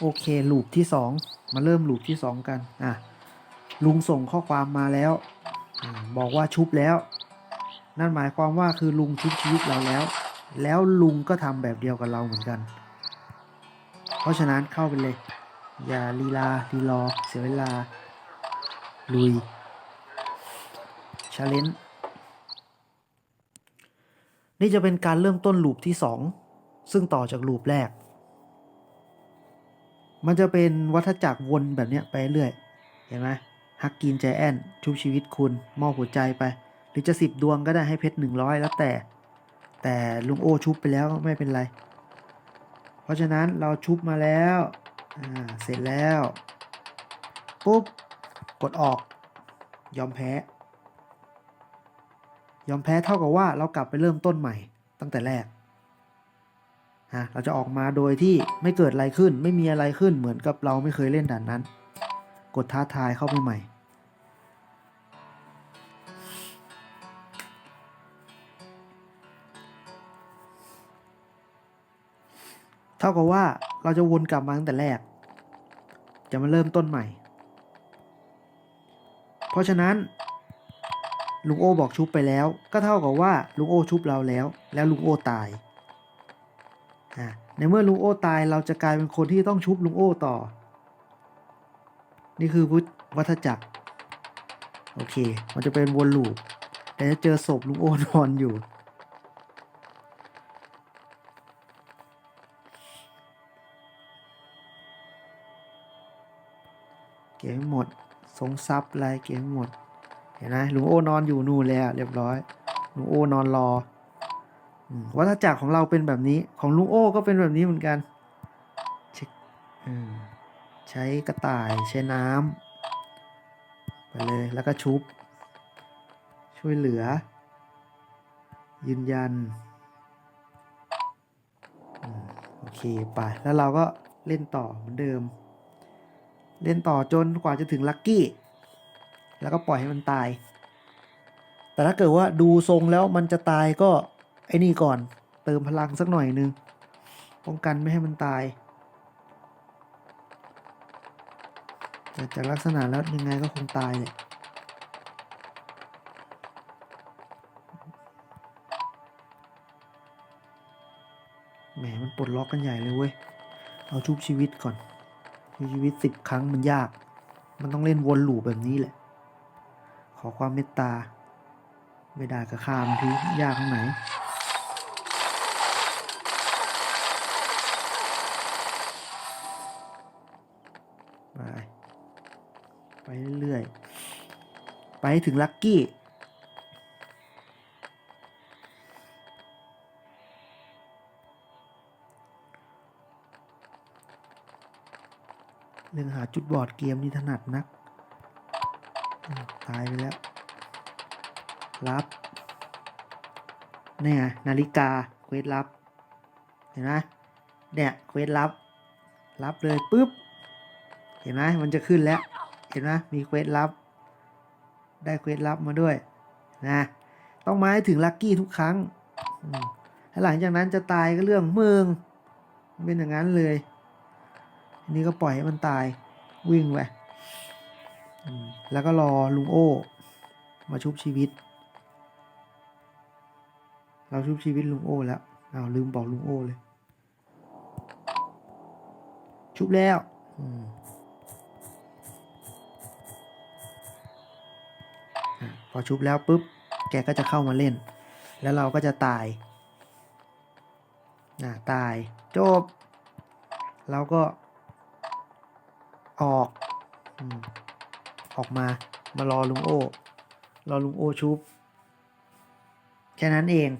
โอเคลูปที่สองมาเริ่มลูปที่สองกันอะลุงส่งข้อความมาแล้วอบอกว่าชุบแล้ว นั่นหมายความว่าคือลุงชุบชีวิตเราแล้ว แล้วลุงก็ทำแบบเดียวกับเราเหมือนกัน เพราะฉะนั้นเข้าไปเลย อย่าลีลาลีรอเสียเวลา ลุยชาเลนจ์นี่จะเป็นการเริ่มต้นลูปที่สองซึ่งต่อจากลูปแรก มันจะเป็นวัฏจักรวนแบบเนี้ยไปเรื่อย เห็นไหมฮักกินใจแอนชุบชีวิตคุณมอบหัวใจไป หรือจะสิบดวงก็ได้ให้เพชรหนึ่งร้อยแล้วแต่ แต่ลุงโอชุบไปแล้วไม่เป็นไร เพราะฉะนั้นเราชุบมาแล้วเสร็จแล้ว ปุ๊บ กดออก ยอมแพ้ ยอมแพ้เท่ากับว่าเรากลับไปเริ่มต้นใหม่ตั้งแต่แรกะเราจะออกมาโดยที่ไม่เกิดอะไรขึ้น ไม่มีอะไรขึ้นเหมือนกับเราไม่เคยเล่นด่านนั้น กดท้าทายเข้าไปใหม่เท่ากับว่าเราจะวนกลับมาตั้งแต่แรก จะมาเริ่มต้นใหม่ เพราะฉะนั้นลุงโอบอกชุบไปแล้ว ก็เท่ากับว่าลุงโอชุบเราแล้ว แล้วลุงโอตาย ในเมื่อลุงโอตายเราจะกลายเป็นคนที่ต้องชุบลุงโอต่อ นี่คือพุทธวัฏจักร โอเค มันจะเป็นวนลูป แต่จะเจอศพลุงโอนอนอยู่ เก็บหมด สงซับอะไรเก็บหมด เห็นไหมลุงโอนอนอยู่นู่นแล้ว เรียบร้อยลุงโอนอนรอ วัฏจักรของเราเป็นแบบนี้ ของลุงโอ้ก็เป็นแบบนี้เหมือนกันเช็คใช้กระต่ายใช้น้ำไปเลยแล้วก็ชุบ ช่วยเหลือ ยืนยันอโอเคไป แล้วเราก็เล่นต่อเหมือนเดิม เล่นต่อจนกว่าจะถึงลัคกี้ แล้วก็ปล่อยให้มันตาย แต่ถ้าเกิดว่าดูทรงแล้วมันจะตายก็ ไอ้นี่ก่อน เติมพลังสักหน่อยนึง ป้องกันไม่ให้มันตายแต่จากลักษณะแล้วยังไงก็คงตายเนี่ยแหมมันปลดล็อกกันใหญ่เลยเว้ย เอาชุบชีวิตก่อนชุบชีวิตสิบครั้งมันยาก มันต้องเล่นวนลูปแบบนี้แหละ ขอความเมตตา ไม่ได้ก็ข้ามทียากตรงไหน ไปเรื่อยๆ ไปถึงลัคกี้ เรื่องหาจุดบอดเกมนี่ถนัดนัก ตายไปแล้ว รับเนี่ยนาฬิกา เควสรับ เห็นไหมเนี่ย เควสรับ รับเลยปุ๊บ เห็นไหมมันจะขึ้นแล้ว เห็นไหมมีเควสรับ ได้เควสรับมาด้วยนะต้องมาให้ถึงลัคกี้ทุกครั้งหลังจากนั้นจะตายก็เรื่องมึงเป็นอย่างนั้นเลย อันนี้ก็ปล่อยให้มันตายวิ่งไปแล้วก็รอลุงโอ้มาชุบชีวิต เราชุบชีวิตลุงโอ้แล้วอ้าวลืมบอกลุงโอ้เลย ชุบแล้วอม อะพอชุบแล้วปุ๊บ แกก็จะเข้ามาเล่น แล้วเราก็จะตายนะตาย จบ เราก็ ออกอออกมา มารอลุงโอ รอลุงโอชุบ แค่นั้นเอง